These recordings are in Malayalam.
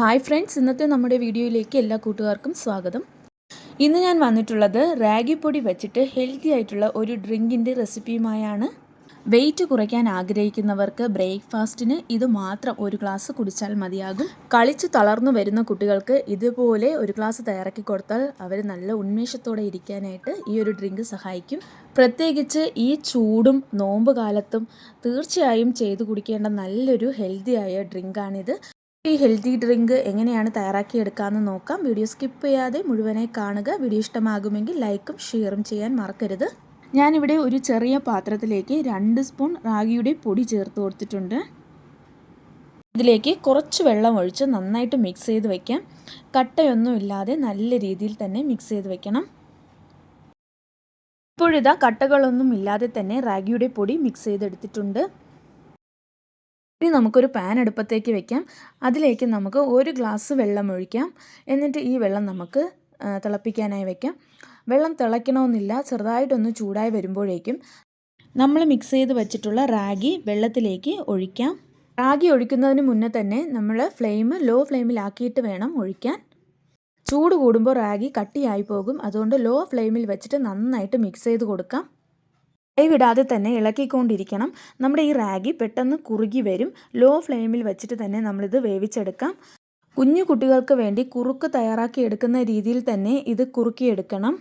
ഹായ് ഫ്രണ്ട്സ് ഇന്നത്തെ നമ്മുടെ വീഡിയോയിലേക്ക് എല്ലാ കൂട്ടുകാർക്കും സ്വാഗതം. ഇന്ന് ഞാൻ വന്നിട്ടുള്ളത് റാഗി പൊടി വെച്ചിട്ട് ഹെൽത്തി ആയിട്ടുള്ള ഒരു ഡ്രിങ്കിന്റെ റെസിപ്പിയുമായാണ്. വെയിറ്റ് കുറയ്ക്കാൻ ആഗ്രഹിക്കുന്നവർക്ക് ബ്രേക്ക്ഫാസ്റ്റിന് ഇത് മാത്രം ഒരു ഗ്ലാസ് കുടിച്ചാൽ മതിയാകും. കളിച്ച് തളർന്നു വരുന്ന കുട്ടികൾക്ക് ഇതുപോലെ ഒരു ഗ്ലാസ് തയ്യാറാക്കി കൊടുത്താൽ അവർ നല്ല ഉന്മേഷത്തോടെ ഇരിക്കാനായിട്ട് ഈ ഒരു ഡ്രിങ്ക് സഹായിക്കും. പ്രത്യേകിച്ച് ഈ ചൂടും നോമ്പ് കാലത്തും തീർച്ചയായും ചെയ്തു കുടിക്കേണ്ട നല്ലൊരു ഹെൽത്തിയായ ഡ്രിങ്കാണിത്. ഈ ഹെൽത്തി ഡ്രിങ്ക് എങ്ങനെയാണ് തയ്യാറാക്കിയെടുക്കാമെന്ന് നോക്കാം. വീഡിയോ സ്കിപ്പ് ചെയ്യാതെ മുഴുവനായി കാണുക. വീഡിയോ ഇഷ്ടമാകുമെങ്കിൽ ലൈക്കും ഷെയറും ചെയ്യാൻ മറക്കരുത്. ഞാനിവിടെ ഒരു ചെറിയ പാത്രത്തിലേക്ക് രണ്ട് സ്പൂൺ റാഗിയുടെ പൊടി ചേർത്ത് കൊടുത്തിട്ടുണ്ട്. ഇതിലേക്ക് കുറച്ച് വെള്ളം ഒഴിച്ച് നന്നായിട്ട് മിക്സ് ചെയ്ത് വയ്ക്കാം കട്ടയൊന്നും ഇല്ലാതെ നല്ല രീതിയിൽ തന്നെ മിക്സ് ചെയ്ത് വയ്ക്കണം ഇപ്പോഴിതാ കട്ടകളൊന്നും ഇല്ലാതെ തന്നെ റാഗിയുടെ പൊടി മിക്സ് ചെയ്തെടുത്തിട്ടുണ്ട്. ഇനി നമുക്കൊരു പാൻ അടുപ്പത്തേക്ക് വെക്കാം. അതിലേക്ക് നമുക്ക് ഒരു ഗ്ലാസ് വെള്ളം ഒഴിക്കാം. എന്നിട്ട് ഈ വെള്ളം നമുക്ക് തിളപ്പിക്കാനായി വെക്കാം. വെള്ളം തിളയ്ക്കണമെന്നില്ല ചെറുതായിട്ടൊന്ന് ചൂടായി വരുമ്പോഴേക്കും നമ്മൾ മിക്സ് ചെയ്ത് വെച്ചിട്ടുള്ള റാഗി വെള്ളത്തിലേക്ക് ഒഴിക്കാം. റാഗി ഒഴിക്കുന്നതിന് മുന്നേ തന്നെ നമ്മൾ ഫ്ലെയിം ലോ ഫ്ലെയിമിലാക്കിയിട്ട് വേണം ഒഴിക്കാൻ. ചൂട് കൂടുമ്പോൾ റാഗി കട്ടിയായി പോകും. അതുകൊണ്ട് ലോ ഫ്ലെയിമിൽ വെച്ചിട്ട് നന്നായിട്ട് മിക്സ് ചെയ്ത് കൊടുക്കാം. കൈവിടാതെ തന്നെ ഇളക്കിക്കൊണ്ടിരിക്കണം. നമ്മുടെ ഈ റാഗി പെട്ടെന്ന് കുറുകി വരും. ലോ ഫ്ലെയിമിൽ വെച്ചിട്ട് തന്നെ നമ്മളിത് വേവിച്ചെടുക്കാം. കുഞ്ഞു കുട്ടികൾക്ക് വേണ്ടി കുറുക്ക് തയ്യാറാക്കി എടുക്കുന്ന രീതിയിൽ തന്നെ ഇത് കുറുക്കിയെടുക്കണം.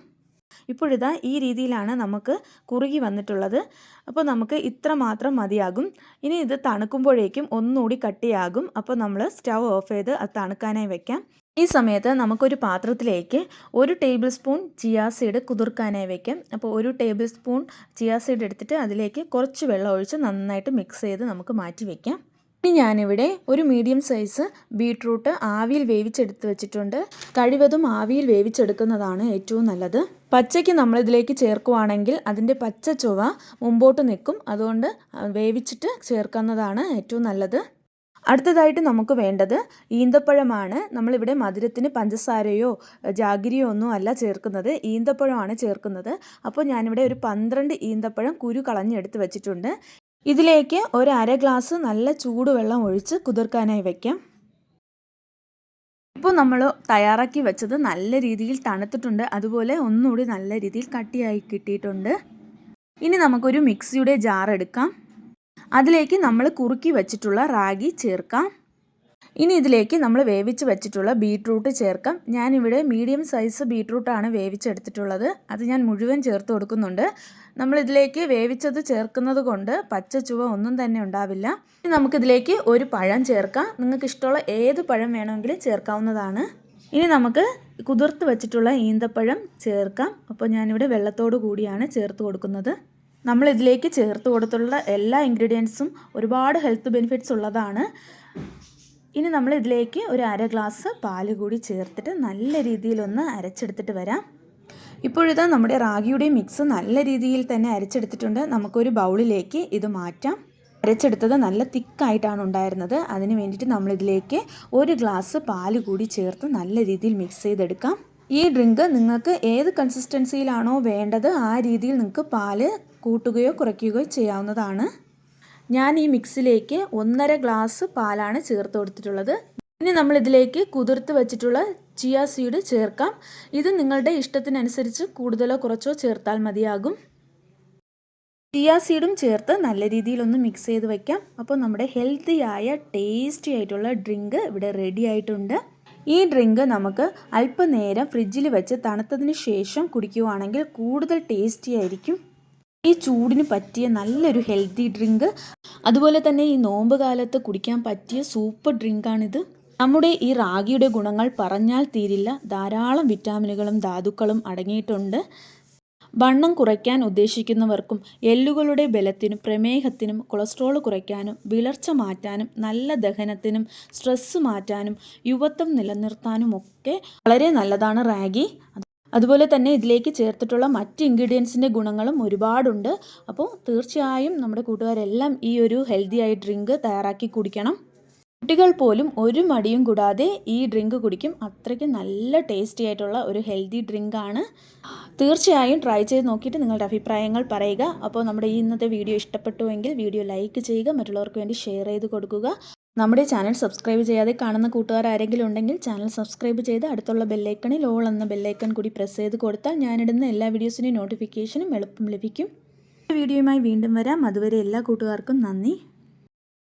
ഇപ്പോഴിതാ ഈ രീതിയിലാണ് നമുക്ക് കുറുകി വന്നിട്ടുള്ളത്. അപ്പോൾ നമുക്ക് ഇത്ര മാത്രം മതിയാകും. ഇനി ഇത് തണുക്കുമ്പോഴേക്കും ഒന്നുകൂടി കട്ടിയാകും. അപ്പോൾ നമ്മൾ സ്റ്റവ് ഓഫ് ചെയ്ത് അത് തണുക്കാനായി വെക്കാം. ഈ സമയത്ത് നമുക്കൊരു പാത്രത്തിലേക്ക് ഒരു ടേബിൾ സ്പൂൺ ചിയാ സീഡ് കുതിർക്കാനായി വയ്ക്കാം അപ്പോൾ ഒരു ടേബിൾ സ്പൂൺ ചിയാ സീഡ് എടുത്തിട്ട് അതിലേക്ക് കുറച്ച് വെള്ളം ഒഴിച്ച് നന്നായിട്ട് മിക്സ് ചെയ്ത് നമുക്ക് മാറ്റി വയ്ക്കാം ഇനി ഞാനിവിടെ ഒരു മീഡിയം സൈസ് ബീട്രൂട്ട് ആവിയിൽ വേവിച്ചെടുത്ത് വെച്ചിട്ടുണ്ട്. കഴിവതും ആവിയിൽ വേവിച്ചെടുക്കുന്നതാണ് ഏറ്റവും നല്ലത്. പച്ചയ്ക്ക് നമ്മളിതിലേക്ക് ചേർക്കുവാണെങ്കിൽ അതിന്റെ പച്ച ചുവ മുമ്പോട്ട് നിൽക്കും. അതുകൊണ്ട് വേവിച്ചിട്ട് ചേർക്കുന്നതാണ് ഏറ്റവും നല്ലത്. അടുത്തതായിട്ട് നമുക്ക് വേണ്ടത് ഈന്തപ്പഴമാണ്. നമ്മളിവിടെ മധുരത്തിന് പഞ്ചസാരയോ ജാഗിരിയോ ഒന്നും അല്ല ചേർക്കുന്നത്. ഈന്തപ്പഴമാണ് ചേർക്കുന്നത്. അപ്പോൾ ഞാനിവിടെ ഒരു പന്ത്രണ്ട് ഈന്തപ്പഴം കുരു കളഞ്ഞെടുത്ത് വെച്ചിട്ടുണ്ട്. ഇതിലേക്ക് ഒരു അര ഗ്ലാസ് നല്ല ചൂടുവെള്ളം ഒഴിച്ച് കുതിർക്കാനായി വയ്ക്കാം ഇപ്പോൾ നമ്മൾ തയ്യാറാക്കി വെച്ചത് നല്ല രീതിയിൽ തണുത്തിട്ടുണ്ട്. അതുപോലെ ഒന്നുകൂടി നല്ല രീതിയിൽ കട്ടിയായി കിട്ടിയിട്ടുണ്ട്. ഇനി നമുക്കൊരു മിക്സിയുടെ ജാർ എടുക്കാം. അതിലേക്ക് നമ്മൾ കുറുക്കി വെച്ചിട്ടുള്ള റാഗി ചേർക്കാം. ഇനി ഇതിലേക്ക് നമ്മൾ വേവിച്ച് വെച്ചിട്ടുള്ള ബീട്രൂട്ട് ചേർക്കാം. ഞാനിവിടെ മീഡിയം സൈസ് ബീട്രൂട്ടാണ് വേവിച്ചെടുത്തിട്ടുള്ളത്. അത് ഞാൻ മുഴുവൻ ചേർത്ത് കൊടുക്കുന്നുണ്ട്. നമ്മളിതിലേക്ക് വേവിച്ചത് ചേർക്കുന്നത് കൊണ്ട് പച്ച ചുവ ഒന്നും തന്നെ ഉണ്ടാവില്ല. നമുക്കിതിലേക്ക് ഒരു പഴം ചേർക്കാം. നിങ്ങൾക്ക് ഇഷ്ടമുള്ള ഏത് പഴം വേണമെങ്കിലും ചേർക്കാവുന്നതാണ്. ഇനി നമുക്ക് കുതിർത്ത് വെച്ചിട്ടുള്ള ഈന്തപ്പഴം ചേർക്കാം. അപ്പോൾ ഞാനിവിടെ വെള്ളത്തോടു കൂടിയാണ് ചേർത്ത് കൊടുക്കുന്നത്. നമ്മൾ ഇതിലേക്ക് ചേർത്ത് കൊടുത്തുള്ള എല്ലാ ഇൻഗ്രീഡിയൻസും ഒരുപാട് ഹെൽത്ത് ബെനിഫിറ്റ്സ് ഉള്ളതാണ്. ഇനി നമ്മൾ ഇതിലേക്ക് ഒരു അര ഗ്ലാസ് പാൽ കൂടി ചേർത്തിട്ട് നല്ല രീതിയിലൊന്ന് അരച്ചെടുത്തിട്ട് വരാം. ഇപ്പോഴിതാ നമ്മുടെ റാഗിയുടെ മിക്സ് നല്ല രീതിയിൽ തന്നെ അരച്ചെടുത്തിട്ടുണ്ട്. നമുക്കൊരു ബൗളിലേക്ക് ഇത് മാറ്റാം. അരച്ചെടുത്തത് നല്ല തിക്കായിട്ടാണ് ഉണ്ടായിരുന്നത്. അതിന് വേണ്ടിയിട്ട് നമ്മളിതിലേക്ക് ഒരു ഗ്ലാസ് പാൽ കൂടി ചേർത്ത് നല്ല രീതിയിൽ മിക്സ് ചെയ്തെടുക്കാം. ഈ ഡ്രിങ്ക് നിങ്ങൾക്ക് ഏത് കൺസിസ്റ്റൻസിയിലാണോ വേണ്ടത് ആ രീതിയിൽ നിങ്ങൾക്ക് പാൽ കൂട്ടുകയോ കുറയ്ക്കുകയോ ചെയ്യാവുന്നതാണ്. ഞാൻ ഈ മിക്സിലേക്ക് ഒന്നര ഗ്ലാസ് പാലാണ് ചേർത്ത് കൊടുത്തിട്ടുള്ളത്. ഇനി നമ്മൾ ഇതിലേക്ക് കുതിർത്ത് വെച്ചിട്ടുള്ള ചിയ സീഡ് ചേർക്കാം. ഇത് നിങ്ങളുടെ ഇഷ്ടത്തിനനുസരിച്ച് കൂടുതലോ കുറച്ചോ ചേർത്താൽ മതിയാകും. ചിയ സീഡും ചേർത്ത് നല്ല രീതിയിലൊന്ന് മിക്സ് ചെയ്ത് വയ്ക്കാം അപ്പോൾ നമ്മുടെ ഹെൽത്തിയായ ടേസ്റ്റി ആയിട്ടുള്ള ഡ്രിങ്ക് ഇവിടെ റെഡി ആയിട്ടുണ്ട്. ഈ ഡ്രിങ്ക് നമുക്ക് അല്പനേരം ഫ്രിഡ്ജിൽ വെച്ച് തണുത്തതിന് ശേഷം കുടിക്കുവാണെങ്കിൽ കൂടുതൽ ടേസ്റ്റി ആയിരിക്കും. ഈ ചൂടിന് പറ്റിയ നല്ലൊരു ഹെൽത്തി ഡ്രിങ്ക്. അതുപോലെ തന്നെ ഈ നോമ്പ് കാലത്ത് കുടിക്കാൻ പറ്റിയ സൂപ്പർ ഡ്രിങ്കാണിത്. നമ്മുടെ ഈ റാഗിയുടെ ഗുണങ്ങൾ പറഞ്ഞാൽ തീരില്ല. ധാരാളം വിറ്റാമിനുകളും ധാതുക്കളും അടങ്ങിയിട്ടുണ്ട്. വണ്ണം കുറയ്ക്കാൻ ഉദ്ദേശിക്കുന്നവർക്കും എല്ലുകളുടെ ബലത്തിനും പ്രമേഹത്തിനും കൊളസ്ട്രോൾ കുറയ്ക്കാനും വിളർച്ച മാറ്റാനും നല്ല ദഹനത്തിനും സ്ട്രെസ്സ് മാറ്റാനും യുവത്വം നിലനിർത്താനും ഒക്കെ വളരെ നല്ലതാണ് റാഗി. അതുപോലെ തന്നെ ഇതിലേക്ക് ചേർത്തിട്ടുള്ള മറ്റ് ഇൻഗ്രീഡിയൻസിന്റെ ഗുണങ്ങളും ഒരുപാടുണ്ട്. അപ്പോൾ തീർച്ചയായും നമ്മുടെ കൂട്ടുകാരെല്ലാം ഈ ഒരു ഹെൽത്തി ആയ ഡ്രിങ്ക് തയ്യാറാക്കി കുടിക്കണം. കുട്ടികൾ പോലും ഒരു മടിയും കൂടാതെ ഈ ഡ്രിങ്ക് കുടിക്കും. അത്രയ്ക്ക് നല്ല ടേസ്റ്റി ആയിട്ടുള്ള ഒരു ഹെൽത്തി ഡ്രിങ്കാണ് തീർച്ചയായും ട്രൈ ചെയ്ത് നോക്കിയിട്ട് നിങ്ങളുടെ അഭിപ്രായങ്ങൾ പറയുക. അപ്പോൾ നമ്മുടെ ഈ ഇന്നത്തെ വീഡിയോ ഇഷ്ടപ്പെട്ടുവെങ്കിൽ വീഡിയോ ലൈക്ക് ചെയ്യുക മറ്റുള്ളവർക്ക് വേണ്ടി ഷെയർ ചെയ്ത് കൊടുക്കുക. നമ്മുടെ ചാനൽ സബ്സ്ക്രൈബ് ചെയ്യാതെ കാണുന്ന കൂട്ടുകാർ ആരെങ്കിലും ഉണ്ടെങ്കിൽ ചാനൽ സബ്സ്ക്രൈബ് ചെയ്ത് അടുത്തുള്ള ബെല്ലൈക്കണിൽ ഓൾ എന്ന ബെല്ലൈക്കൺ കൂടി പ്രസ് ചെയ്ത് കൊടുത്താൽ ഞാനിടുന്ന എല്ലാ വീഡിയോസിന്റെയും നോട്ടിഫിക്കേഷനും എളുപ്പം ലഭിക്കും. വീഡിയോയുമായി വീണ്ടും വരാം. അതുവരെ എല്ലാ കൂട്ടുകാർക്കും നന്ദി.